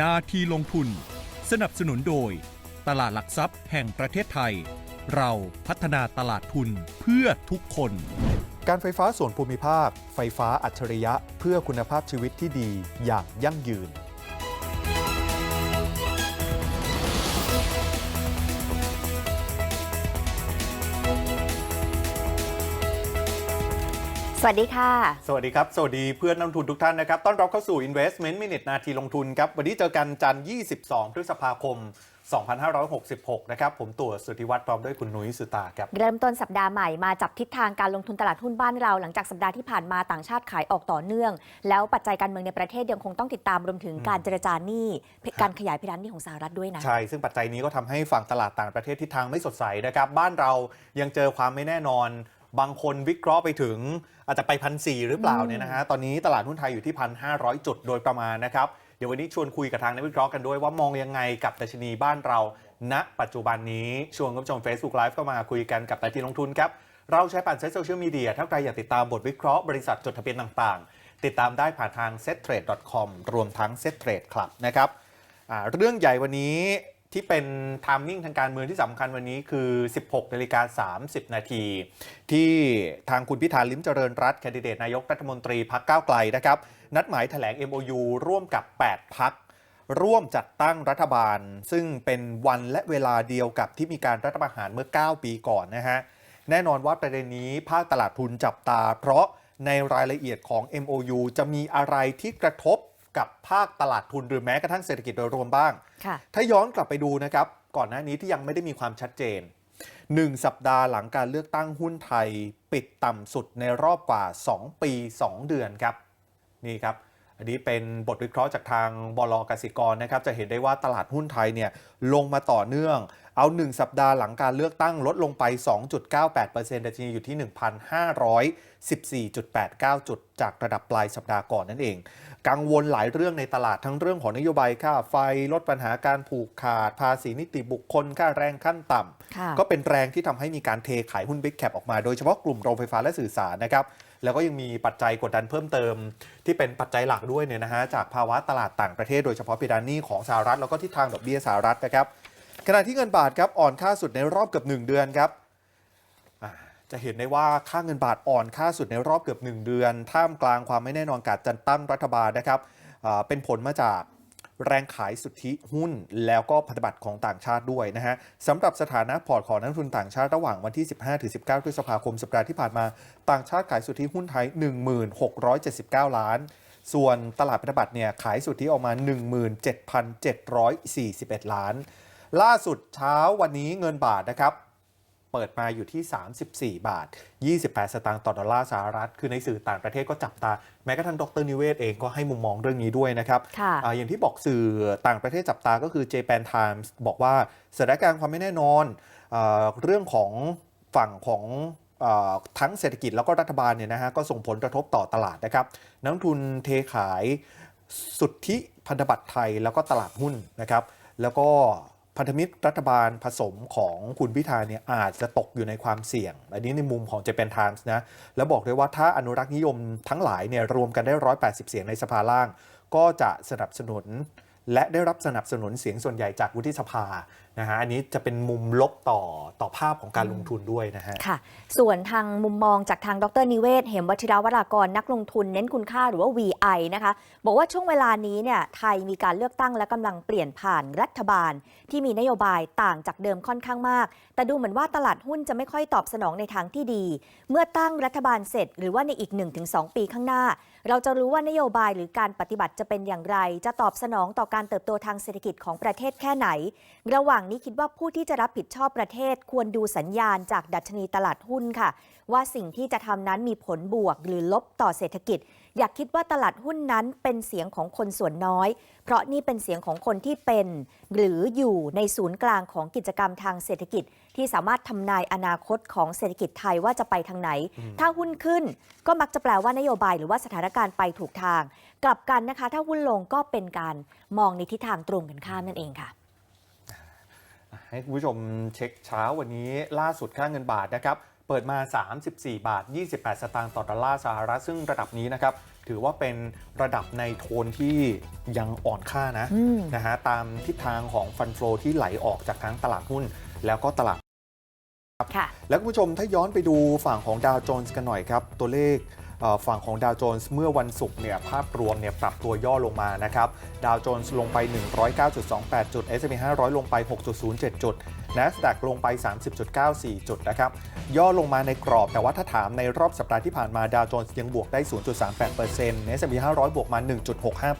นาทีลงทุน สนับสนุนโดย ตลาดหลักทรัพย์แห่งประเทศไทย เราพัฒนาตลาดทุนเพื่อทุกคน การไฟฟ้าส่วนภูมิภาค ไฟฟ้าอัจฉริยะ เพื่อคุณภาพชีวิตที่ดีอย่างยั่งยืน สวัสดีค่ะ สวัสดีครับ สวัสดีเพื่อนนักลงทุนทุกท่านนะครับ ต้อนรับเข้าสู่ Investment Minute นาทีลงทุนครับ วันนี้เจอกันจันทร์22 พฤษภาคม 2566 นะครับ ผมตัวสุทธิวัฒน์พร้อมด้วยคุณนุ้ยสุตาครับ เริ่มต้นสัปดาห์ใหม่มาจับทิศทางการลงทุนตลาดหุ้นบ้านเรา หลังจากสัปดาห์ที่ผ่านมาต่างชาติขายออกต่อเนื่อง แล้วปัจจัยการเมืองในประเทศยังคงต้องติดตามรวมถึงการเจรจาหนี้การขยายเพดานหนี้ของสหรัฐด้วยนะ ใช่ ซึ่งปัจจัยนี้ก็ทำให้ฝั่งตลาดต่างประเทศทิศทางไม่สดใสนะครับ บ้านเรายังเจอความไม่แน่นอน บางคนวิเคราะห์ไปถึง อาจจะไปพันสหรือเปล่าเนี่ยนะฮะตอนนี้ตลาดหุ้นไทยอยู่ที่พันห้จุดโดยประมาณนะครับเดี๋ยววันนี้ชวนคุยกับทางนักวิเคราะห์กันด้วยว่ามองยังไงกับดัชนีบ้านเรา ณ ปัจจุบันนี้ชวนคุณผู้ชม Facebook Live ก็มาคุยกันกับนาทีลงทุนครับเราใช้ผ่านเซ็ตโซเชียลมีเดียถ้าใครอยากติดตามบทวิเคราะห์บริษัทจดทะเบียนต่างๆ ติดตามได้ผ่านทาง settrade.com รวมทั้ง settrade club นะครับอ่าเรื่องใหญ่วันนี้ ที่เป็นไทมมิ่งทางการเมืองที่สำคัญวันนี้คือ 16นาฬิกา30 นาที ที่ทางคุณพิธาลิ้มเจริญรัตน์แคนดิเดตนายกรัฐมนตรีพักก้าวไกลนะครับ นัดหมายแถลง MOU ร่วมกับ 8 พัก ร่วมจัดตั้งรัฐบาล ซึ่งเป็นวันและเวลาเดียวกับที่มีการรัฐประหารเมื่อ 9 ปีก่อนนะฮะ แน่นอนว่าประเด็นนี้ภาคตลาดทุนจับตา เพราะในรายละเอียดของ MOU จะมีอะไรที่กระทบ กับภาคตลาดทุนหรือแม้กระทั่งเศรษฐกิจโดยรวมบ้างค่ะถ้าย้อนกลับไปดูนะครับ ก่อนหน้านี้ที่ยังไม่ได้มีความชัดเจน 1 สัปดาห์หลังการเลือกตั้งหุ้นไทย ปิดต่ำสุดในรอบกว่า 2 ปี 2 เดือนครับ นี่ครับ อันนี้เป็นบทวิเคราะห์จากทางบลกสิกรนะครับ จะเห็นได้ว่าตลาดหุ้นไทยเนี่ยลงมาต่อเนื่อง เอา 1 สัปดาห์หลังการเลือกตั้งลดลงไป 2.98%ดัชนีอยู่ที่ 1,514.89 จุด จากระดับปลายสัปดาห์ก่อนนั่นเอง กังวลหลายเรื่องในตลาดทั้งเรื่องของนโยบายค่าไฟลดปัญหาการผูกขาด ภาษีนิติบุคคลค่าแรงขั้นต่ำค่ะก็เป็นแรงที่ทำให้มีการเทขายหุ้นบิ๊กแคปออกมาโดยเฉพาะกลุ่มโรงไฟฟ้าและสื่อสารนะครับ แล้วก็ยังมีปัจจัยกดดันเพิ่มเติม ที่เป็นปัจจัยหลักด้วยเนี่ยนะฮะจากภาวะตลาดต่างประเทศโดยเฉพาะเพดานหนี้ของสหรัฐแล้วก็ทิศทางดอกเบี้ยสหรัฐนะครับขณะที่เงินบาทครับอ่อนค่าสุดในรอบเกือบ1 เดือนครับจะเห็นได้ว่าค่าเงินบาทอ่อนค่าสุดในรอบเกือบ 1 เดือน ท่ามกลางความไม่แน่นอนการจัดตั้งรัฐบาลนะครับเป็นผลมาจาก แรงขายสุทธิหุ้น แล้วก็พันธบัตรของต่างชาติด้วยนะฮะสำหรับสถานะพอร์ตของนักทุนต่างชาติระหว่างวันที่ 15-19พฤษภาคมสัปดาห์ที่ผ่านมา ต่างชาติขายสุทธิหุ้นไทย 1679 ล้าน ส่วนตลาดพันธบัตรเนี่ยขายสุทธิออกมา 17,741 ล้าน ล่าสุดเช้าวันนี้เงินบาทนะครับ ปิดมาอยู่ที่ 34 บาท 28 สตางค์ต่อดอลลาร์สหรัฐ คือในสื่อต่างประเทศก็จับตา แม้กระทั่งดรนิเวศเองก็ให้มุมมองเรื่องนี้ด้วยนะครับค่ะอาอย่างที่บอกสื่อต่างประเทศจับตาก็คือ Japan Times บอกว่าสถานการณ์ความไม่แน่นอนอาเรื่องของฝั่งของอาทั้งเศรษฐกิจแล้วก็รัฐบาลเนี่ยนะฮะก็ส่งผลกระทบต่อตลาดนะครับนักลงทุนเทขายสุทธิพันธบัตรไทยแล้วก็ตลาดหุ้นนะครับ แล้วก็ พันธมิตรรัฐบาลผสมของคุณพิธาเนี่ยอาจจะตกอยู่ในความเสี่ยง อันนี้ในมุมของ Japan Times นะ แล้วบอกด้วยว่าถ้าอนุรักษ์นิยมทั้งหลายเนี่ยรวมกันได้ 180 เสียงในสภาล่าง ก็จะสนับสนุน และได้รับสนับสนุนเสียงส่วนใหญ่จากวุฒิสภา นะฮะอันนี้จะเป็นมุมลบต่อต่อภาพของการลงทุนด้วยนะฮะค่ะ ส่วนทางมุมมองจากทางดรนิเวศ เหมวัชิรวรากรนักลงทุนเน้นคุณค่าหรือว่า VI นะคะบอกว่าช่วงเวลานี้เนี่ยไทยมีการเลือกตั้งและกำลังเปลี่ยนผ่านรัฐบาล ที่มีนโยบายต่างจากเดิมค่อนข้างมาก แต่ดูเหมือนว่าตลาดหุ้นจะไม่ค่อยตอบสนองในทางที่ดี เมื่อตั้งรัฐบาลเสร็จ หรือว่าในอีก 1-2 ปีข้างหน้า เราจะรู้ว่านโยบายหรือการปฏิบัติจะเป็นอย่างไร จะตอบสนองต่อการเติบโตทางเศรษฐกิจของประเทศแค่ไหน ระหว่างนี้คิดว่าผู้ที่จะรับผิดชอบประเทศควรดูสัญญาณจากดัชนีตลาดหุ้นค่ะ ว่าสิ่งที่จะทำนั้นมีผลบวกหรือลบต่อเศรษฐกิจ อยากคิดว่าตลาดหุ้นนั้นเป็นเสียงของคนส่วนน้อย เพราะนี่เป็นเสียงของคนที่เป็น หรืออยู่ในศูนย์กลางของกิจกรรมทางเศรษฐกิจ ที่สามารถทำนายอนาคตของเศรษฐกิจไทยว่าจะไปทางไหน ถ้าหุ้นขึ้นก็มักจะแปลว่านโยบายหรือว่าสถานการณ์ไปถูกทาง กลับกันนะคะ ถ้าหุ้นลงก็เป็นการมองในทิศทางตรงกันข้ามนั่นเองค่ะ ให้คุณผู้ชมเช็คเช้าวันนี้ล่าสุดค่าเงินบาทนะครับ เปิดมา 34 บาท 28 สตางค์ต่อดอลลาร์สหรัฐซึ่งระดับนี้นะครับ ถือว่าเป็นระดับในโทนที่ยังอ่อนค่านะอืมนะฮะตามทิศทางของฟันโฟที่ไหลออกจากทั้งตลาดหุ้นแล้วก็ตลาดค่ะแล้วคุณผู้ชมถ้าย้อนไปดูฝั่งของดาวโจนส์กันหน่อยครับ ตัวเลขเอ่อ ฝั่งของดาวโจนส์เมื่อวันศุกร์เนี่ยภาพรวมเนี่ยปรับตัวย่อลงมานะครับดาวโจนส์ลงไป 109.28 จุด S&P 500 ลงไป 6.07 จุด NASDAQ ลงไป 30.94 จุดนะครับย่อลงมาในกรอบแต่ว่าถ้าถามในรอบสัปดาห์ที่ผ่านมาดาวโจนส์ยังบวกได้ 0.38% S&P 500 บวกมา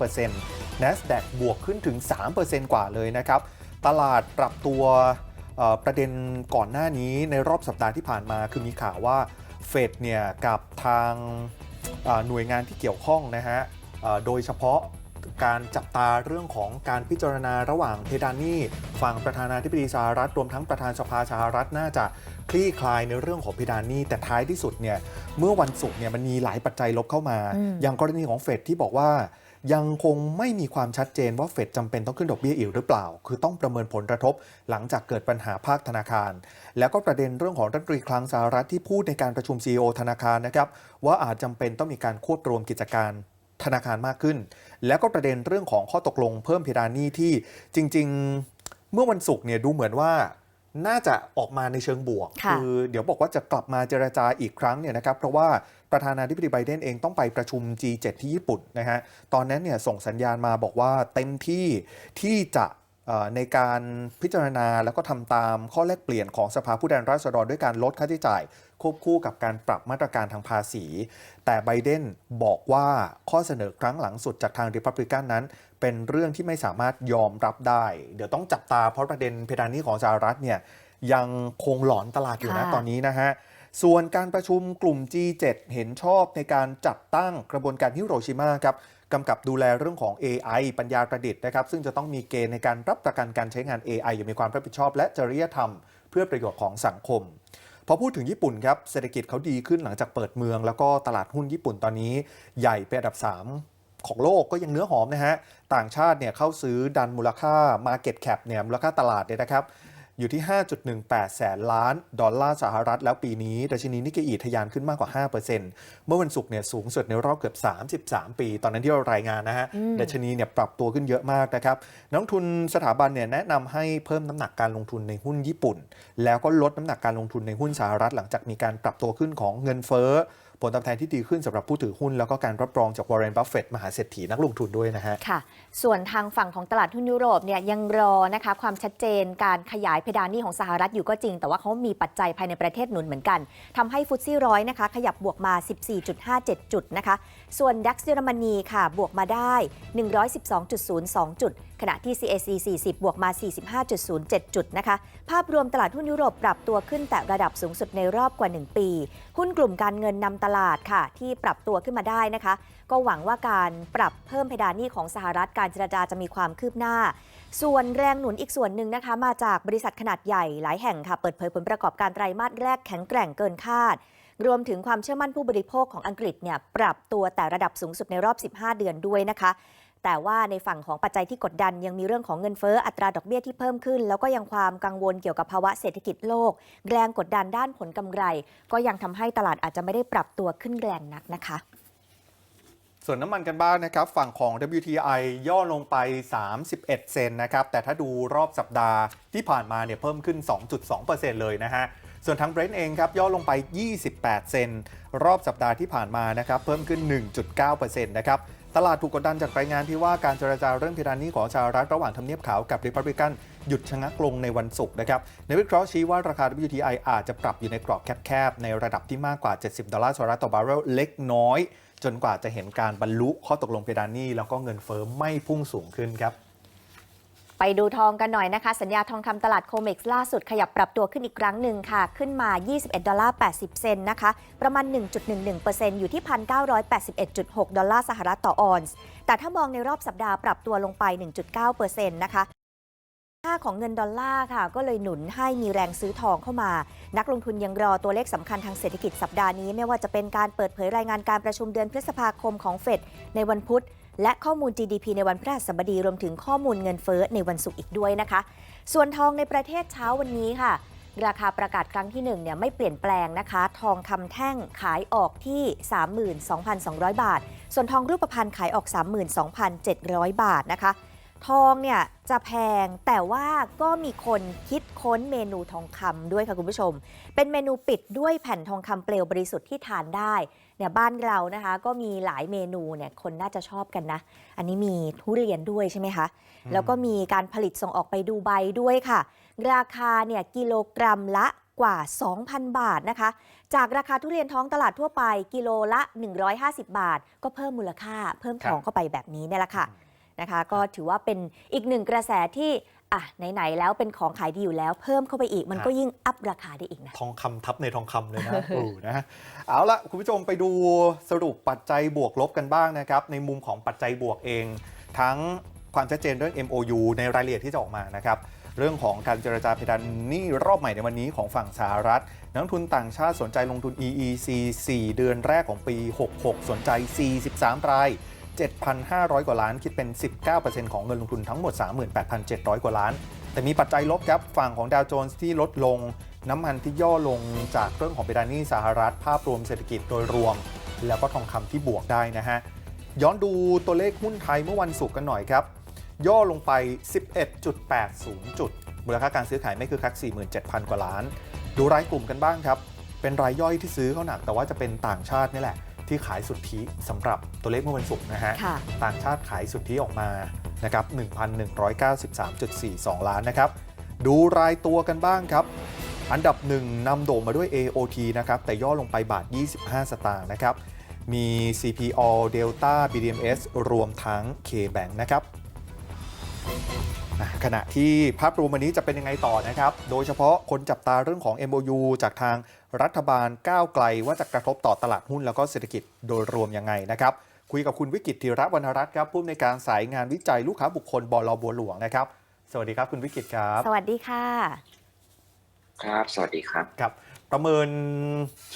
1.65% NASDAQ บวกขึ้นถึง 3%กว่าเลยนะครับตลาดปรับตัวประเด็นก่อนหน้านี้ในรอบสัปดาห์ที่ผ่านมาคือมีข่าวว่า เฟดเนี่ยกับทางหน่วยงานที่เกี่ยวข้องนะฮะโดยเฉพาะการจับตาเรื่องของการพิจารณาระหว่างเพดานนี่ฝั่งประธานาธิบดีสหรัฐรวมทั้งประธานสภาสหรัฐน่าจะคลี่คลายในเรื่องของเพดานนี่แต่ท้ายที่สุดเนี่ยเมื่อวันศุกร์เนี่ยมันมีหลายปัจจัยลบเข้ามาอมอย่างกรณีของเฟดที่บอกว่า ยังคงไม่มีความชัดเจนว่าเฟดจำเป็นต้องขึ้นดอกเบี้ยอีกหรือเปล่า คือต้องประเมินผลกระทบหลังจากเกิดปัญหาภาคธนาคาร แล้วก็ประเด็นเรื่องของรัฐมนตรีคลังสหรัฐที่พูดในการประชุม CEO ธนาคารนะครับว่าอาจจำเป็นต้องมีการควบรวมกิจการธนาคารมากขึ้น แล้วก็ประเด็นเรื่องของข้อตกลงเพิ่มเพดานหนี้ที่จริง ๆ เมื่อวันศุกร์เนี่ยดูเหมือนว่าน่าจะออกมาในเชิงบวกค่ะอเดี๋ยวบอกว่าจะกลับมาเจรจาอีกครั้งเนี่ยนะครับเพราะว่า ประธานาธิบดีไบเดนเองต้องไปประชุม G7 ที่ญี่ปุ่นนะฮะ ตอนนั้นเนี่ยส่งสัญญาณมาบอกว่าเต็มที่ที่จะเอ่อในการพิจารณาแล้วก็ทำตามข้อแลกเปลี่ยนของสภาผู้แทนราษฎรด้วยการลดค่าใช้จ่าย ควบคู่กับการปรับมาตรการทางภาษี แต่ไบเดนบอกว่าข้อเสนอครั้งหลังสุดจากทางริพับลิกันนั้น เป็นเรื่องที่ไม่สามารถยอมรับได้ เดี๋ยวต้องจับตาเพราะประเด็นเพดานหนี้ของสหรัฐเนี่ยยังคงหลอนตลาดอยู่นะค่ะตอนนี้นะฮะ ส่วนการประชุมกลุ่ม G7 เห็นชอบในการจัดตั้งกระบวนการฮิโรชิมาครับกำกับดูแลเรื่องของ AI ปัญญาประดิษฐ์นะครับ ซึ่งจะต้องมีเกณฑ์ในการรับประกันการใช้งาน AI อย่างมีความรับผิดชอบ และจริยธรรม เพื่อประโยชน์ของสังคมพอพูดถึงญี่ปุ่นครับเศรษฐกิจเขาดีขึ้นหลังจากเปิดเมือง แล้วก็ตลาดหุ้นญี่ปุ่นตอนนี้ ใหญ่เป็นอันดับ 3 ของโลกก็ยังเนื้อหอมนะฮะ ต่างชาติเนี่ยเข้าซื้อดันมูลค่า Market Cap เนี่ยมูลค่าตลาดเนี่ยนะครับ อยู่ที่ 5.18 แสนล้าน ดอลลาร์สหรัฐแล้วปีนี้ดัชนีนิกเกอีทะยานขึ้นมากกว่า 5%เมื่อวันศุกร์เนี่ยสูงสุดในรอบเกือบ 33 ปี ตอนนั้นที่เรารายงานนะฮะอืมดัชนีเนี่ยปรับตัวขึ้นเยอะมากนะครับนักลงทุนสถาบันเนี่ยแนะนำให้เพิ่มน้ำหนักการลงทุนในหุ้นญี่ปุ่น แล้วก็ลดน้ำหนักการลงทุนในหุ้นสหรัฐหลังจากมีการปรับตัวขึ้นของเงินเฟ้อ ผลตอบแทนที่ดีขึ้นสำหรับผู้ถือหุ้น แล้วก็การรับรองจากวอร์เรนบัฟเฟตมหาเศรษฐีนักลงทุนด้วยนะฮะค่ะ ส่วนทางฝั่งของตลาดหุ้นยุโรปเนี่ยยังรอนะคะความชัดเจนการขยายเพดานหนี้ของสหรัฐอยู่ก็จริง แต่ว่าเขามีปัจจัยภายในประเทศหนุนเหมือนกันทำให้ฟุตซี่ร้อยนะคะขยับบวกมา 14.57 จุดนะคะ ส่วนดัคเยอรมนีค่ะ บวกมาได้ 112.02 จุด ขณะที่ CAC 40 บวกมา 45.07 จุดนะคะ ภาพรวมตลาดหุ้นยุโรปปรับตัวขึ้นแต่ระดับสูงสุดในรอบกว่า 1 ปี หุ้นกลุ่มการเงินนำตลาดค่ะ ที่ปรับตัวขึ้นมาได้นะคะ ก็หวังว่าการปรับเพิ่มเพดานหนี้ของสหรัฐการเจรจาจะมีความคืบหน้า ส่วนแรงหนุนอีกส่วนหนึ่งนะคะ มาจากบริษัทขนาดใหญ่หลายแห่งค่ะ เปิดเผยผลประกอบการไตรมาสแรกแข็งแกร่งเกินคาด รวมถึงความเชื่อมั่นผู้บริโภคของอังกฤษเนี่ยปรับตัวแต่ระดับสูงสุดในรอบ 15 เดือนด้วยนะคะแต่ว่าในฝั่งของปัจจัยที่กดดันยังมีเรื่องของเงินเฟ้ออัตราดอกเบี้ยที่เพิ่มขึ้น แล้วก็ยังความกังวลเกี่ยวกับภาวะเศรษฐกิจโลก แรงกดดันด้านผลกำไร ก็ยังทำให้ตลาดอาจจะไม่ได้ปรับตัวขึ้นแรงนักนะคะ ส่วนน้ำมันกันบ้างนะครับ ฝั่งของ WTI ย่อลงไป 31 เซนนะครับแต่ถ้าดูรอบสัปดาห์ที่ผ่านมาเนี่ยเพิ่มขึ้น 2.2%เลยนะฮะ ส่วนทาง Brent เองครับย่อลงไป 28 เซนรอบสัปดาห์ที่ผ่านมานะครับเพิ่มขึ้น 1.9%นะครับตลาดถูกกดดันจากรายงานที่ว่าการเจรจาเรื่องเพดานนี้ของสหรัฐระหว่างทำเนียบขาวกับริพับลิกันหยุดชะงักลงในวันศุกร์นะครับในวิเคราะห์ชี้ว่าราคา WTI อาจจะปรับอยู่ในกรอบแคบๆ ในระดับที่มากกว่า 70 ดอลลาร์สหรัฐต่อบาร์เรลเล็กน้อย จนกว่าจะเห็นการบรรลุข้อตกลงเพดานนี้แล้วก็เงินเฟ้อไม่พุ่งสูงขึ้นครับ ไปดูทองกันหน่อยนะคะ สัญญาทองคำตลาดโคเม็กซ์ล่าสุดขยับปรับตัวขึ้นอีกครั้งหนึ่งค่ะ ขึ้นมา 21 ดอลลาร์ 80 เซนต์นะคะ ประมาณ 1.11%อยู่ที่ 1,981.6 ดอลลาร์สหรัฐต่อออนซ์ แต่ถ้ามองในรอบสัปดาห์ปรับตัวลงไป 1.9%นะคะค่าของเงินดอลลาร์ค่ะ ก็เลยหนุนให้มีแรงซื้อทองเข้ามา นักลงทุนยังรอตัวเลขสำคัญทางเศรษฐกิจสัปดาห์นี้ ไม่ว่าจะเป็นการเปิดเผยรายงานการประชุมเดือนพฤษภาคมของเฟดในวันพุธ และข้อมูล GDP ในวันพฤหัสบดีรวมถึงข้อมูลเงินเฟ้อในวันศุกร์อีกด้วยนะคะ ส่วนทองในประเทศเช้าวันนี้ค่ะ ราคาประกาศครั้งที่1เนี่ยไม่เปลี่ยนแปลงนะคะ ทองคำแท่งขายออกที่ 32,200 บาท ส่วนทองรูปพรรณขายออก 32,700 บาทนะคะ ทองเนี่ยจะแพงแต่ว่าก็มีคนคิดค้นเมนูทองคำด้วยค่ะคุณผู้ชม เป็นเมนูปิดด้วยแผ่นทองคำเปลวบริสุทธิ์ที่ทานได้เนี่ยบ้านเรานะคะ ก็มีหลายเมนูเนี่ยคนน่าจะชอบกันนะ อันนี้มีทุเรียนด้วยใช่ไหมคะ แล้วก็มีการผลิตส่งออกไปดูไบด้วยค่ะ ราคาเนี่ยกิโลกรัมละกว่า 2,000 บาทนะคะ จากราคาทุเรียนท้องตลาดทั่วไป กิโลละ 150 บาท ก็เพิ่มมูลค่าเพิ่มทองเข้าไปแบบนี้เนี่ยแหละค่ะ นะคะ ก็ถือว่าเป็นอีกหนึ่งกระแสที่อะไหนๆแล้วเป็นของขายดีอยู่แล้ว เพิ่มเข้าไปอีกมันก็ยิ่งอัพราคาได้อีกนะทองคำทับในทองคำเลยนะโอ้นะเอาละคุณผู้ชมไปดูสรุปปัจจัยบวกลบกันบ้างนะครับ ในมุมของปัจจัยบวกเอง ทั้งความชัดเจนเรื่อง MOU ในรายละเอียดที่จะออกมานะครับเรื่องของการเจรจาเพดานหนี้รอบใหม่ในวันนี้ของฝั่งสหรัฐ นักลงทุนต่างชาติสนใจลงทุน EEC 4 เดือนแรกของปี 66 สนใจ 43 ราย 7,500 กว่าล้าน คิดเป็น 19%ของเงินลงทุนทั้งหมด 38,700 กว่าล้าน แต่มีปัจจัยลบครับ ฝั่งของดาวโจนส์ที่ลดลง น้ำมันที่ย่อลงจากเรื่องของเบดานี่สหรัฐ ภาพรวมเศรษฐกิจโดยรวม แล้วก็ทองคำที่บวกได้นะฮะ ย้อนดูตัวเลขหุ้นไทยเมื่อวันศุกร์กันหน่อยครับ ย่อลงไป 11.80 จุด มูลค่าการซื้อขายไม่คือคัก 47,000 กว่าล้าน ดูรายกลุ่มกันบ้างครับ เป็นรายย่อยที่ซื้อเข้าหนักแต่ว่าจะเป็นต่างชาตินี่แหละ ที่ขายสุทธิสำหรับตัวเลขเมื่อวันศุกร์นะฮะค่ะต่างชาติขายสุทธิออกมานะครับ1,193.42 ล้านนะครับ ดูรายตัวกันบ้างครับ อันดับหนึ่งนำโด่งมาด้วย AOT นะครับ แต่ย่อลงไปบาท 25 สตางค์นะครับ มี CPO Delta BDMs รวมทั้ง KBank นะครับอะ ขณะที่ภาพรวมวันนี้จะเป็นยังไงต่อนะครับ โดยเฉพาะคนจับตาเรื่องของ MOU จากทางรัฐบาลก้าวไกล ว่าจะกระทบต่อตลาดหุ้นแล้วก็เศรษฐกิจโดยรวมยังไงนะครับ คุยกับคุณวิกิตธีระวรรณรัตน์ครับผู้อำนวยการสายงานวิจัยลูกค้าบุคคลบลบัวหลวงนะครับ สวัสดีครับคุณวิกิตครับ สวัสดีค่ะ ครับ สวัสดีครับ ครับ ประเมิน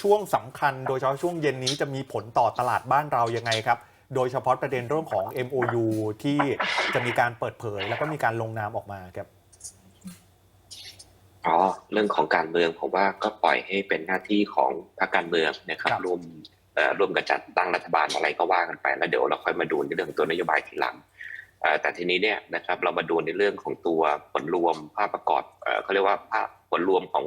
ช่วงสำคัญโดยเฉพาะช่วงเย็นนี้จะมีผลต่อตลาดบ้านเรายังไงครับ โดยเฉพาะประเด็นเรื่องของ MOU ที่จะมีการเปิดเผย แล้วก็มีการลงนามออกมาครับอ๋อเรื่องของการเมืองผมว่าก็ปล่อยให้เป็นหน้าที่ของพรรคการเมืองนะครับครับรวมเอ่อรวมกันจัดตั้งรัฐบาลอะไรก็ว่ากันไปแล้วเดี๋ยวเราค่อยมาดูในเรื่องของตัวนโยบายทีหลังเอ่อแต่ทีนี้เนี่ยนะครับเรามาดูในเรื่องของตัวผลรวมภาพประกอบเอ่อเขาเรียกว่าภาพผลรวมของ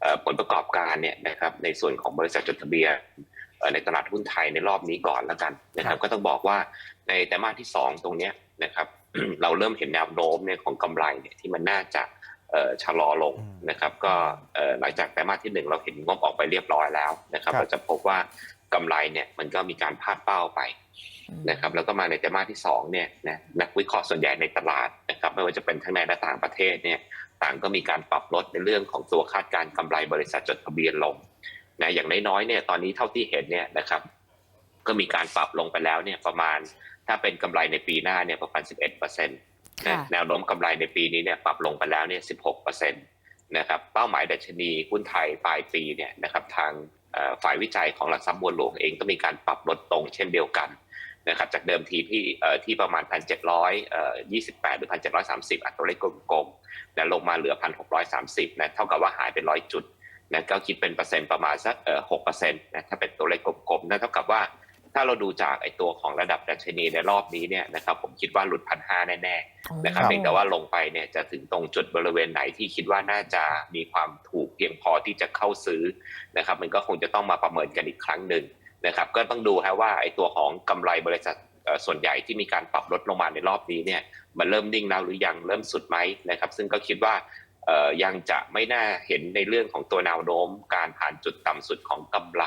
เอ่อผลประกอบการเนี่ยนะครับในส่วนของบริษัทจดทะเบียนเอ่อ ในตลาดหุ้นไทยในรอบนี้ก่อนแล้วกันนะคครัรับบก็ต้องบอกว่าในไตรมาสที่สองตรงเนี้ยนะครับ เราเริ่มเห็นแนวโน้มเนี่ยของกำไรเนี่ยที่มันน่าจะเอ่อชะลอลงอืมนะครับ ก็เอ่อหลังจากไตรมาสที่หนึ่งเราเห็นงบออกไปเรียบร้อยแล้วนะครับครับเราจะพบว่ากำไรเนี่ยมันก็มีการพลาดเป้าไปนะครับแล้วก็มาในไตรมาสที่สองเนี่ยนะนักวิเคราะห์ส่วนใหญ่ในตลาดนะครับไม่ว่าจะเป็นทั้งในและต่างประเทศเนี่ยต่างก็มีการปรับลดในเรื่องของตัวคาดการณ์กำไรบริษัทจดทะเบียนลง นะอย่างน้อยๆเนี่ยตอนนี้เท่าที่เห็นเนี่ยนะครับ ก็มีการปรับลงไปแล้วเนี่ยประมาณถ้าเป็นกำไรในปีหน้าเนี่ยประมาณ 11เปอร์เซ็นต์ค่ะแนวโน้มกำไรในปีนี้เนี่ยปรับลงไปแล้วเนี่ย 16เปอร์เซ็นต์นะครับเป้าหมายดัชนีหุ้นไทยปลายปีเนี่ยนะครับทางเอ่อฝ่ายวิจัยของหลักทรัพย์บัวหลวงเองก็มีการปรับลดตรงเช่นเดียวกันนะครับจากเดิมทีที่เอ่อที่ประมาณ 1,728 หรือ 1,730 อัตราเลขกลมๆนะลงมาเหลือ 1,630นะเท่ากับว่าหายไปร้อยจุด นะก็คิดเป็นเปอร์เซ็นต์ประมาณสักเอ่อ6เปอร์เซ็นต์นะถ้าเป็นตัวเลขกลมๆนั่นเท่ากับว่า ถ้าเราดูจากไอตัวของระดับดัชนีในรอบนี้เนี่ยนะครับผมคิดว่าหลุดพันห้าแน่ๆนะครับครับเพียงแต่ว่าลงไปเนี่ยจะถึงตรงจุดบริเวณไหนที่คิดว่าน่าจะมีความถูกเพียงพอที่จะเข้าซื้อนะครับมันก็คงจะต้องมาประเมินกันอีกครั้งหนึ่งนะครับก็ต้องดูฮะว่าไอตัวของกำไรบริษัทเอ่อส่วนใหญ่ที่มีการปรับลดลงมาในรอบนี้เนี่ยมันเริ่มนิ่งแล้วหรือยังเริ่มสุดไหมนะครับซึ่งก็คิดว่าเอ่อ ยังจะไม่น่าเห็นในเรื่องของตัวแนวโน้มการผ่านจุดต่ำสุดของกำไร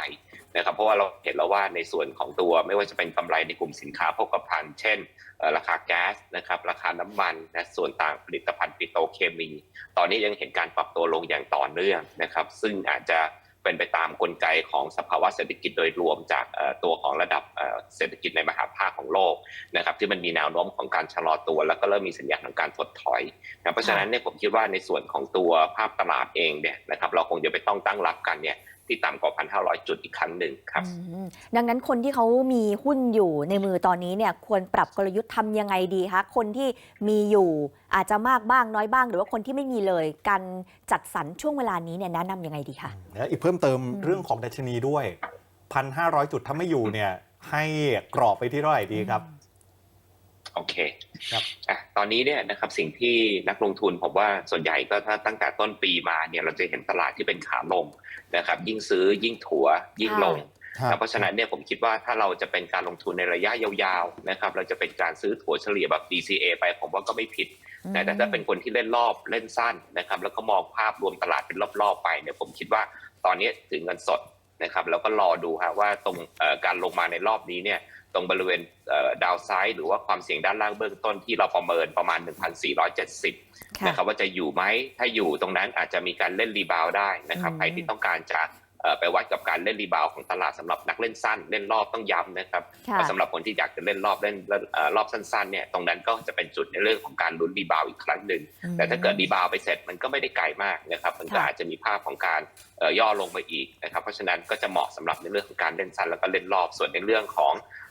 นะครับเพราะว่าเราเห็นแล้วว่าในส่วนของตัวไม่ว่าจะเป็นกำไรในกลุ่มสินค้าโภคภัณฑ์เช่น ราคาแก๊สนะครับราคาน้ำมันนะส่วนต่างผลิตภัณฑ์ปิโตรเคมี ตอนนี้ยังเห็นการปรับตัวลงอย่างต่อเนื่องนะครับ ซึ่งอาจจะ เป็นไปตามกลไกของสภาวะเศรษฐกิจโดยรวมจากตัวของระดับเอ่อเศรษฐกิจในมหาภาคของโลกนะครับที่มันมีแนวโน้มของการชะลอตัว แล้วก็เริ่มมีสัญญาณของการถดถอยนะเพราะฉะนั้นเนี่ยผมคิดว่าในส่วนของตัวภาพตลาดเองเนี่ยนะครับเราคงจะไปต้องตั้งรับกันเนี่ย ที่ต่ำกว่า 1,500 จุดอีกครั้งหนึ่งครับอืมดังนั้นคนที่เขามีหุ้นอยู่ในมือตอนนี้เนี่ยควรปรับกลยุทธ์ทำยังไงดีคะ คนที่มีอยู่อาจจะมากบ้างน้อยบ้าง หรือว่าคนที่ไม่มีเลย การจัดสรรช่วงเวลานี้เนี่ยแนะนำยังไงดีคะแล้วอีกเพิ่มเติมอืมเรื่องของดัชนีด้วย 1,500 จุดถ้าไม่อยู่เนี่ยให้กรอบไปที่เท่าไหร่ดีครับ โอเคครับอะตอนนี้เนี่ยนะครับสิ่งที่นักลงทุนผมว่าส่วนใหญ่ก็ถ้าตั้งแต่ต้นปีมาเนี่ยเราจะเห็นตลาดที่เป็นขาลงนะครับ ยิ่งซื้อยิ่งถัวยิ่งลงครับเพราะฉะนั้นเนี่ยผมคิดว่าถ้าเราจะเป็นการลงทุนในระยะยาวๆนะครับเราจะเป็นการซื้อถัวเฉลี่ยแบบ DCA ไปผมว่าก็ไม่ผิดแต่ถ้าเป็นคนที่เล่นรอบเล่นสั้นนะครับแล้วก็มองภาพรวมตลาดเป็นรอบๆไปเนี่ยผมคิดว่าตอนนี้ถือเงินสดนะครับแล้วก็รอดูฮะว่าตรงเอ่อการลงมาในรอบนี้เนี่ย ตรงบริเวณดาวไซด์หรือว่าความเสี่ยงด้านล่างเบื้องต้นที่เราประเมินประมาณ 1,470ค่ะนะครับว่าจะอยู่ไหมถ้าอยู่ตรงนั้นอาจจะมีการเล่นรีบาวด์ได้นะครับอืมใครที่ต้องการจะเอ่อไปวัดกับการเล่นรีบาวด์ของตลาดสำหรับนักเล่นสั้น เล่นรอบต้องย้ำนะครับค่ะว่าสำหรับคนที่อยากจะเล่นรอบเล่นเอ่อรอบสั้นๆเนี่ยตรงนั้นก็จะเป็นจุดในเรื่องของการลุ้นรีบาวด์อีกครั้งหนึ่งแต่ถ้าเกิดรีบาวด์ไปเสร็จมันก็ไม่ได้ไกลมากนะครับมันก็ค่ะอาจจะมีภาพของการเอ่อย่อลงมาอีกนะครับเพราะฉะนั้นก็จะเหมาะสำหรับในเรื่องของการเล่นสั้นแล้วก็เล่นรอบส่วนในเรื่องของ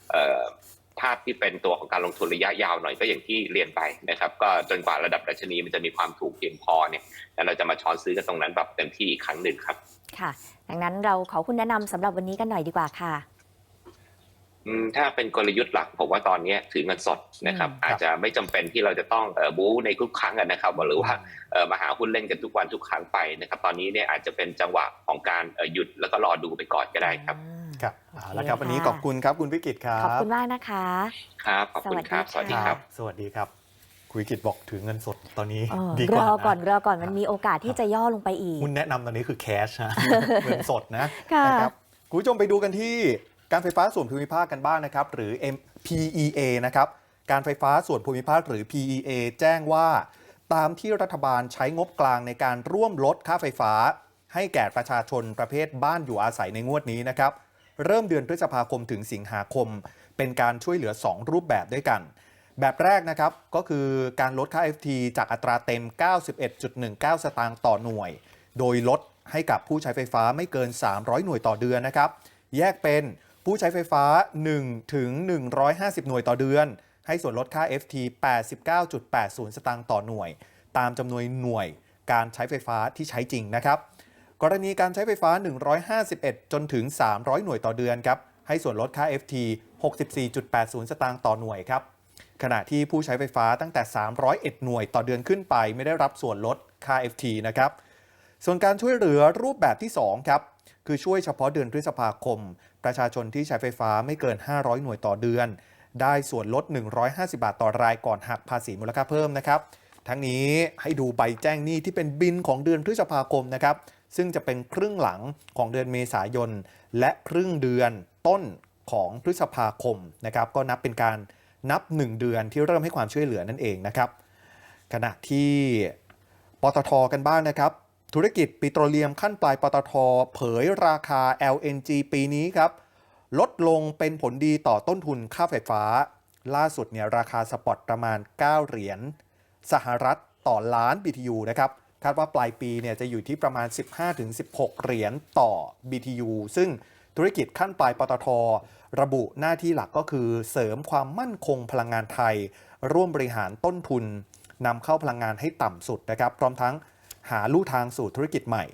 เอ่อ ภาพที่เป็นตัวของการลงทุนระยะยาวหน่อยก็อย่างที่เรียนไปนะครับ ก็จนกว่าระดับดัชนีมันจะมีความถูกเพียงพอเนี่ยแล้วเราจะมาช้อนซื้อกันตรงนั้นแบบเต็มที่อีกครั้งหนึ่งครับ ค่ะ ดังนั้นเราขอคุณแนะนำสำหรับวันนี้กันหน่อยดีกว่าค่ะอืมถ้าเป็นกลยุทธ์หลักผมว่าตอนนี้ถือเงินสดนะครับอืมอาจจะไม่จำเป็นที่เราจะต้องเอ่อบู๊ในทุกครั้งอะนะครับหรือว่าเอ่อมาหาหุ้นเล่นกันทุกวันทุกครั้งไปนะครับ ตอนนี้เนี่ยอาจจะเป็นจังหวะของการเอ่อหยุดแล้วก็รอดูไปก่อนก็ได้ครับอ่า ครับโอเคเอาละครับวันนี้ค่ะขอบคุณครับคุณพิกิตครับ ขอบคุณมากนะคะ ครับขอบคุณครับสสวัวัสสดีดีค่ะครับ สวัสดีครับคุยกิจบอกถือเงินสดตอนนี้เออดีกรว่าอก่อนนะรอก่อนมันมีโอกาสที่จะย่อลงไปอีกหุ้นแนะนำตอนนี้คือแคชนะเงินสดนะค่ะนะครับคุณผู้ชมไปดูกันที่การไฟฟ้าส่วนภูมิภาคกันบ้างนะครับ หรือ M PEA นะครับการไฟฟ้าส่วนภูมิภาคหรือ PEA แจ้งว่า ตามที่รัฐบาลใช้งบกลางในการร่วมลดค่าไฟฟ้า ให้แก่ประชาชนประเภทบ้านอยู่อาศัยในงวดนี้นะครับ เริ่มเดือนพฤษภาคมถึงสิงหาคม เป็นการช่วยเหลือ 2 รูปแบบด้วยกัน แบบแรกนะครับก็คือการลดค่า FT จากอัตราเต็ม 91.19 สตางค์ต่อหน่วย โดยลดให้กับผู้ใช้ไฟฟ้าไม่เกิน 300 หน่วยต่อเดือนนะครับ แยกเป็นผู้ใช้ไฟฟ้า 1 ถึง 150 หน่วยต่อเดือน ให้ส่วนลดค่า FT 89.80 สตางค์ต่อหน่วย ตามจำนวนหน่วยการใช้ไฟฟ้าที่ใช้จริงนะครับ กรณีการใช้ไฟฟ้า 151 จนถึง 300 หน่วยต่อเดือนครับ ให้ส่วนลดค่า FT 64.80 สตางค์ต่อหน่วยครับ ขณะที่ผู้ใช้ไฟฟ้าตั้งแต่ 301 หน่วยต่อเดือนขึ้นไป ไม่ได้รับส่วนลดค่า FT นะครับ ส่วนการช่วยเหลือรูปแบบที่ 2 ครับ คือช่วยเฉพาะเดือนพฤษภาคม ประชาชนที่ใช้ไฟฟ้าไม่เกิน 500 หน่วยต่อเดือน ได้ส่วนลด 150 บาทต่อรายก่อนหักภาษีมูลค่าเพิ่มนะครับ ทั้งนี้ให้ดูใบแจ้งหนี้ที่เป็นบินของเดือนพฤษภาคมนะครับ ซึ่งจะเป็นครึ่งหลังของเดือนเมษายน และครึ่งเดือนต้นของพฤษภาคมนะครับก็นับเป็นการนับ 1 เดือนที่เริ่มให้ความช่วยเหลือนั่นเองนะครับ ขณะที่ปตทกันบ้างนะครับ ธุรกิจปิโตรเลียมขั้นปลายปตทเผยราคา LNG ปีนี้ครับลดลงเป็นผลดีต่อต้นทุนค่าไฟฟ้า ล่าสุดเนี่ยราคาสปอตประมาณ 9 เหรียญสหรัฐต่อล้าน BTU นะครับ คาดว่าปลายปีเนี่ยจะอยู่ที่ประมาณ 15-16 เหรียญต่อ BTU ซึ่งธุรกิจขั้นปลายปตท ระบุหน้าที่หลักก็คือเสริมความมั่นคงพลังงานไทย ร่วมบริหารต้นทุนนำเข้าพลังงานให้ต่ำสุดนะครับพร้อมทั้งหาลู่ทางสู่ธุรกิจใหม่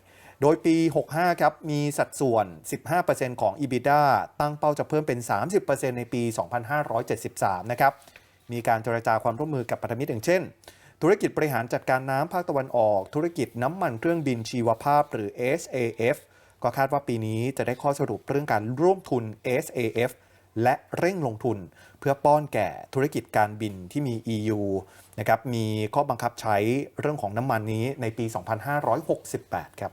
โดยปี 65 ครับ มีสัดส่วน 15%ของ EBITDA ตั้งเป้าจะเพิ่มเป็น 30%ในปี 2573 นะครับ มีการเจรจาความร่วมมือกับพันธมิตรอย่างเช่น ธุรกิจบริหารจัดการน้ำภาคตะวันออก ธุรกิจน้ำมันเครื่องบินชีวภาพ หรือ SAF ก็คาดว่าปีนี้จะได้ข้อสรุปเรื่องการร่วมทุน SAF และเร่งลงทุนเพื่อป้อนแก่ธุรกิจการบินที่มี EU นะครับมีข้อบังคับใช้เรื่องของน้ำมันนี้ในปี 2568 ครับ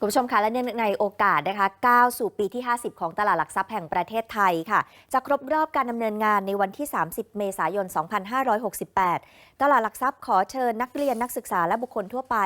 คุณผู้ชมคะและเนื่องในโอกาสนะคะก้าวสู่ปีที่ 50 ของตลาดหลักทรัพย์แห่งประเทศไทยค่ะ จะครบรอบการดำเนินงานในวันที่ 30 เมษายน 2568 ตลาดหลักทรัพย์ขอเชิญนักเรียนนักศึกษาและบุคคลทั่วไป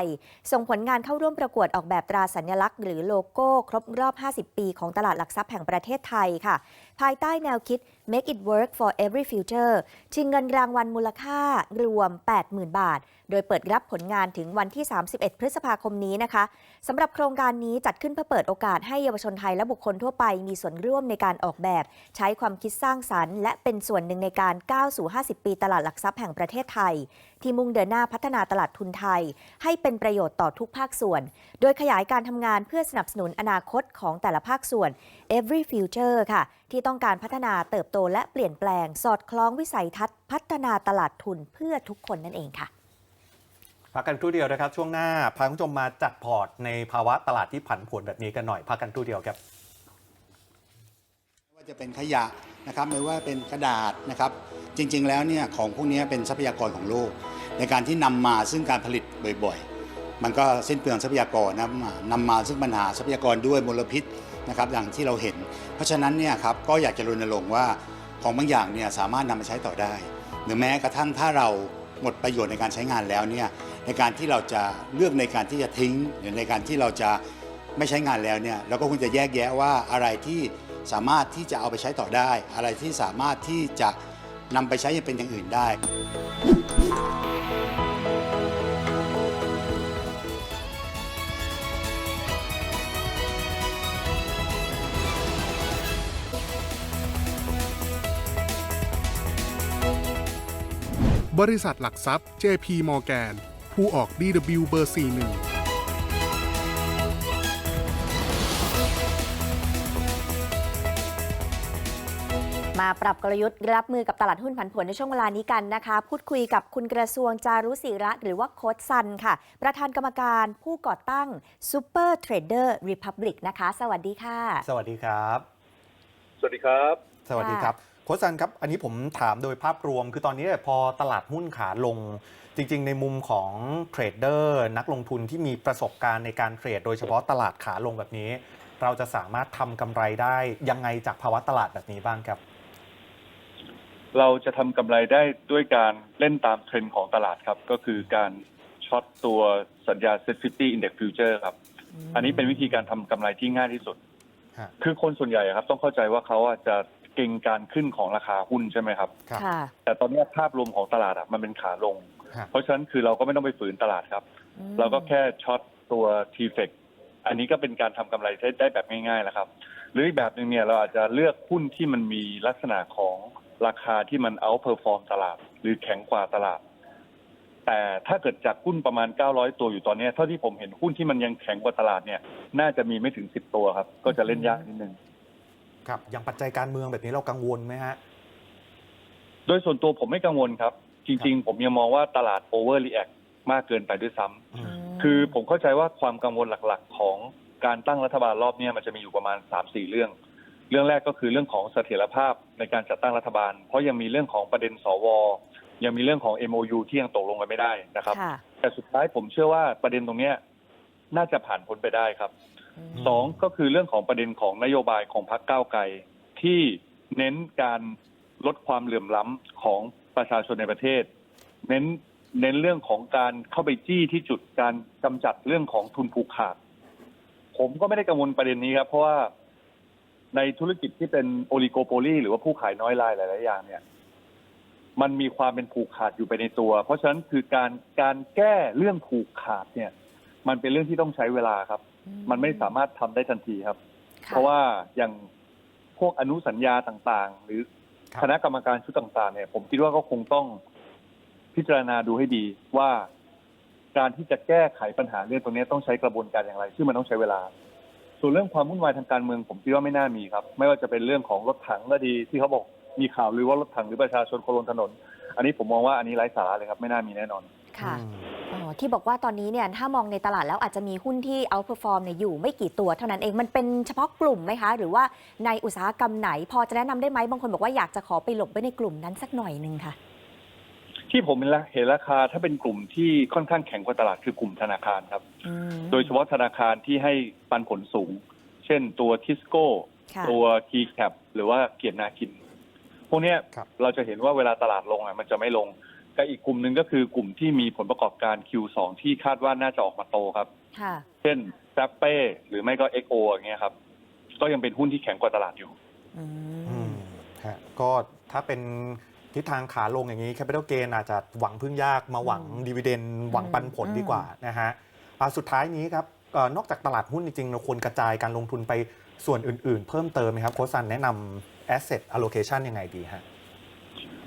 ส่งผลงานเข้าร่วมประกวดออกแบบตราสัญลักษณ์ หรือโลโก้ ครบรอบ 50 ปีของตลาดหลักทรัพย์แห่งประเทศไทยค่ะ ภายใต้แนวคิด Make it work for every future ชิงเงินรางวัลมูลค่ารวม 80,000 บาท โดยเปิดรับผลงานถึงวันที่ 31 พฤษภาคมนี้นะคะสำหรับโครงการนี้จัดขึ้นเพื่อเปิดโอกาสให้เยาวชนไทยและบุคคลทั่วไปมีส่วนร่วมในการออกแบบ ใช้ความคิดสร้างสรรค์ และเป็นส่วนหนึ่งในการก้าวสู่ 50 ปีตลาดหลักทรัพย์แห่งประเทศไทย ที่มุ่งเดินหน้าพัฒนาตลาดทุนไทย ให้เป็นประโยชน์ต่อทุกภาคส่วน โดยขยายการทำงานเพื่อสนับสนุนอนาคตของแต่ละภาคส่วน Every Future ค่ะ ที่ต้องการพัฒนาเติบโตและเปลี่ยนแปลง สอดคล้องวิสัยทัศน์ พัฒนาตลาดทุนเพื่อทุกคนนั่นเองค่ะพักกันครู่เดียวนะครับ ช่วงหน้าพาคุณผู้ชมมาจัดพอร์ตในภาวะตลาดที่ผันผวนแบบนี้กันหน่อยพักกันครู่เดียวครับไม่ว่าจะเป็นขยะนะครับไม่ว่าเป็นกระดาษนะครับ จริง ๆ แล้วเนี่ยของพวกนี้เป็นทรัพยากรของโลก ในการที่นำมาซึ่งการผลิตบ่อยๆ มันก็สิ้นเปลืองทรัพยากรนะนำมาซึ่งปัญหาทรัพยากรด้วยมลพิษนะครับอย่างที่เราเห็น เพราะฉะนั้นเนี่ยครับก็อยากจะรณรงค์ว่าของบางอย่างเนี่ยสามารถนำมาใช้ต่อได้ หรือแม้กระทั่งถ้าเราหมดประโยชน์ในการใช้งานแล้วเนี่ยในการที่เราจะเลือกในการที่จะทิ้ง หรือในการที่เราจะไม่ใช้งานแล้วเนี่ยเราก็ควรจะแยกแยะว่าอะไรที่สามารถที่จะเอาไปใช้ต่อได้ อะไรที่สามารถที่จะ นำไปใช้ยังเป็นอย่างอื่นได้ บริษัทหลักทรัพย์ JP Morgan ผู้ออก DW เบอร์ 41 มาปรับกลยุทธ์รับมือกับตลาดหุ้นผันผวนในช่วงเวลานี้กันนะคะ พูดคุยกับคุณกระทรวงจารุศิระหรือว่าโค้ชซันค่ะ ประธานกรรมการผู้ก่อตั้ง Super Trader Republic นะคะ สวัสดีค่ะ สวัสดีครับ สวัสดีครับ สวัสดีครับ โค้ชซันครับ อันนี้ผมถามโดยภาพรวม คือตอนนี้เนี่ยพอตลาดหุ้นขาลง จริง ๆ ในมุมของเทรดเดอร์นักลงทุนที่มีประสบการณ์ในการเทรด โดยเฉพาะตลาดขาลงแบบนี้ เราจะสามารถทำกำไรได้ยังไงจากภาวะตลาดแบบนี้บ้างครับ เราจะทำกำไรได้ด้วยการเล่นตามเทรนด์ของตลาดครับ ก็คือการช็อตตัวสัญญา Set 50 Index Future ครับ อันนี้เป็นวิธีการทำกำไรที่ง่ายที่สุด ฮะคือคนส่วนใหญ่อะครับ ต้องเข้าใจว่าเขาอะจะเก่งการขึ้นของราคาหุ้นใช่ไหมครับ ครับค่ะแต่ตอนนี้ภาพรวมของตลาดอะมันเป็นขาลง ฮะเพราะฉะนั้นคือเราก็ไม่ต้องไปฝืนตลาดครับ อืมเราก็แค่ช็อตตัว t f e c อันนี้ก็เป็นการทำกำไรได้ได้แบบง่ายๆแล้วครับ หรืออีกแบบหนึ่งเนี่ยเราอาจจะเลือกหุ้นที่มันมีลักษณะของ ราคาที่มัน outperform ตลาด หรือแข็งกว่าตลาด แต่ถ้าเกิดจากหุ้นประมาณ 900 ตัวอยู่ตอนเนี้ยเท่าที่ผมเห็นหุ้นที่มันยังแข็งกว่าตลาดเนี่ย น่าจะมีไม่ถึง 10 ตัวครับ ก็จะเล่นยากนิดนึงครับอย่างปัจจัยการเมืองแบบนี้เรากังวลไหมฮะโดยส่วนตัวผมไม่กังวลครับ จริง ๆ ผมยังมองว่าตลาด overreact มากเกินไปด้วยซ้ำอืมคือผมเข้าใจว่าความกังวลหลักๆ ของการตั้งรัฐบาลรอบเนี้ยมันจะมีอยู่ประมาณ3าสี่เรื่อง เรื่องแรกก็คือเรื่องของเสถียรภาพในการจัดตั้งรัฐบาล เพราะยังมีเรื่องของประเด็นสวยังมีเรื่องของ MOU ที่ยังตกลงกันไม่ได้นะครับค่ะแต่สุดท้ายผมเชื่อว่าประเด็นตรงเนี้ยน่าจะผ่านพ้นไปได้ครับสองก็คือเรื่องของประเด็นของนโยบายของพรรคก้าวไกลที่เน้นการลดความเหลื่อมล้ำของประชาชนในประเทศ เน้นเน้นเรื่องของการเข้าไปจี้ที่จุดการกำจัดเรื่องของทุนผูกขาด ผมก็ไม่ได้กังวลประเด็นนี้ครับ เพราะว่า ในธุรกิจที่เป็นโอลิโกโปลีหรือว่าผู้ขายน้อยรายหลายๆอย่างเนี่ยมันมีความเป็นผูกขาดอยู่ไปในตัว เพราะฉะนั้นคือการการแก้เรื่องผูกขาดเนี่ย มันเป็นเรื่องที่ต้องใช้เวลาครับ มันไม่สามารถทำได้ทันทีครับ เพราะว่าอย่างพวกอนุสัญญาต่างๆ หรือครับคณะกรรมการชุดต่างๆเนี่ย ผมคิดว่าก็คงต้องพิจารณาดูให้ดีว่าการที่จะแก้ไขปัญหาเรื่องตรงนี้ต้องใช้กระบวนการอย่างไร ซึ่งมันต้องใช้เวลา ส่วนเรื่องความวุ่นวายทางการเมืองผมคิดว่าไม่น่ามีครับ ไม่ว่าจะเป็นเรื่องของรถถังก็ดีที่เขาบอกมีข่าวหรือว่ารถถังหรือประชาชนคนลงถนน อันนี้ผมมองว่าอันนี้ไร้สาระเลยครับ ไม่น่ามีแน่นอนค่ะอืมอ๋อที่บอกว่าตอนนี้เนี่ยถ้ามองในตลาดแล้วอาจจะมีหุ้นที่ outperform เนี่ยอยู่ไม่กี่ตัวเท่านั้นเองมันเป็นเฉพาะกลุ่มไหมคะ หรือว่าในอุตสาหกรรมไหน พอจะแนะนำได้ไหมบางคนบอกว่าอยากจะขอไปหลบไว้ในกลุ่มนั้นสักหน่อยหนึ่งค่ะ ที่ผมเห็นละเห็นราคาถ้าเป็นกลุ่มที่ค่อนข้างแข็งกว่าตลาดคือกลุ่มธนาคารครับอืมโดยเฉพาะธนาคารที่ให้ปันผลสูง เช่นตัวทิสโก้ค่ะตัว t c a p หรือว่าเกียรตินาคิน พวกเนี้ยครับเราจะเห็นว่าเวลาตลาดลงอะมันจะไม่ลงกับอีกกลุ่มหนึ่งก็คือกลุ่มที่มีผลประกอบการ Q2 ที่คาดว่าน่าจะออกมาโตครับค่ะเช่นแซปเป้หรือไม่ก็ XO อย่างเงี้ยครับ ก็ยังเป็นหุ้นที่แข็งกว่าตลาดอยู่อือืมมฮะก็ถ้าเป็น ทิศทางขาลงอย่างนี้ Capital Gain อาจจะหวังพึ่งยากมาหวังอืมดีเวเดนหวังปันผลอืมดีกว่านะฮะอะสุดท้ายนี้ครับเอ่อนอกจากตลาดหุ้นจริงๆเราควรกระจายการลงทุนไปส่วนอื่นๆ เพิ่มเติมไหมครับโค้ชซันแนะนำ asset allocation ยังไงดีฮะ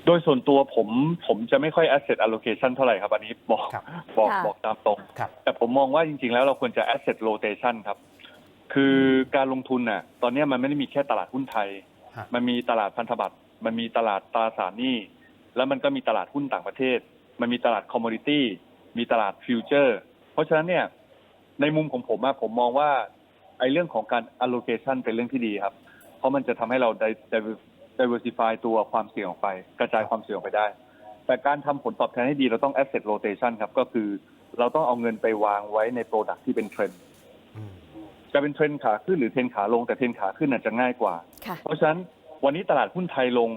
โดยส่วนตัวผมผมจะไม่ค่อย asset allocation เท่าไหร่ครับ อันนี้บอกครับบอกค่ะบอกตามตรงครับแต่ผมมองว่าจริง ๆ แล้วเราควรจะ asset rotation ครับ คือการลงทุนน่ะ ตอนนี้มันไม่ได้มีแค่ตลาดหุ้นไทยฮะมันมีตลาดพันธบัตร มันมีตลาดตราสารหนี้แล้วมันก็มีตลาดหุ้นต่างประเทศ มันมีตลาดคอมม o ดิตี้มีตลาดฟิวเจอร์ เพราะฉะนั้นเนี่ยในมุมของผมอะผมมองว่าไอ้เรื่องของการ allocation เป็นเรื่องที่ดีครับ เพราะมันจะทำให้เราได้ diversify ตัวความเสี่ยงออกไป กระจายความเสี่ยงออกไปได้ แต่การทำผลตอบแทนให้ดีเราต้อง asset rotation ครับ ก็คือเราต้องเอาเงินไปวางไว้ใน product ที่เป็นเทรนด์อืมจะเป็นเทรนด์ขาขึ้นหรือเทรนด์ขาลงแต่เทรนด์ขาขึ้นอาจจะง่ายกว่าค่ะเพราะฉะนั้น วันนี้ตลาดหุ้นไทยลง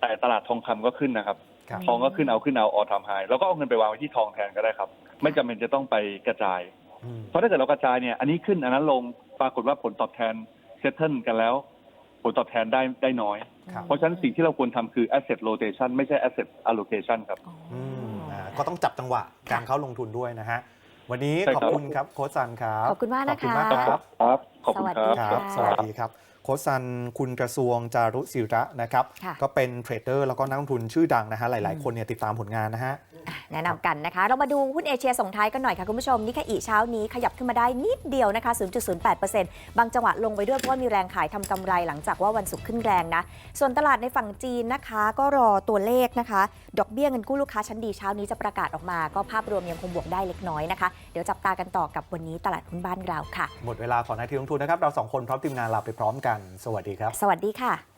แต่ตลาดทองคำก็ขึ้นนะครับครับ ทองก็ขึ้นเอาขึ้นเอาออทำไฮแล้วก็เอาเงินไปวางไว้ที่ทองแทนก็ได้ครับ ไม่จำเป็นจะต้องไปกระจายอืมเพราะถ้าเกิดเรากระจายเนี่ย อันนี้ขึ้นอันนั้นลงปรากฏว่าผลตอบแทนเซตเทิลกันแล้ว ผลตอบแทนได้ได้น้อยครับเพราะฉะนั้นสิ่งที่เราควรทำคือ asset rotation ไม่ใช่ asset allocation ครับอืมอ่าก็ต้องจับจังหวะการเข้าลงทุนด้วยนะฮะวันนี้ใช่ขอบครับคุณครับโค้ชซันครับ ขอบคุณมากนะคะขอบคุณมากครับครับขอบคุณครับ สวัสดีครับ ค่ะสวัสดีครับโค้ชซันคุณกระทรวงจารุศิระนะครับค่ะก็เป็นเทรดเดอร์แล้วก็นักลงทุนชื่อดังนะฮะหลาย ๆ คนเนี่ยติดตามผลงานนะฮะแนะนำกันนะคะ เรามาดูหุ้นเอเชียส่งท้ายกันหน่อยค่ะ คุณผู้ชมนิเคอีเช้านี้ขยับขึ้นมาได้นิดเดียวนะคะ 0.08%บางจังหวะลงไปด้วยเพราะว่ามีแรงขายทำกำไรหลังจากว่าวันศุกร์ขึ้นแรงนะ ส่วนตลาดในฝั่งจีนนะคะ ก็รอตัวเลขนะคะ ดอกเบี้ยเงินกู้ลูกค้าชั้นดีเช้านี้จะประกาศออกมา ก็ภาพรวมยังคงบวกได้เล็กน้อยนะคะ เดี๋ยวจับตากันต่อกับวันนี้ตลาดหุ้นบ้านเราค่ะ หมดเวลาของนาทีลงทุนนะครับ เราสองคนพร้อมทีมงานลาไปพร้อมกัน สวัสดีครับ สวัสดีค่ะ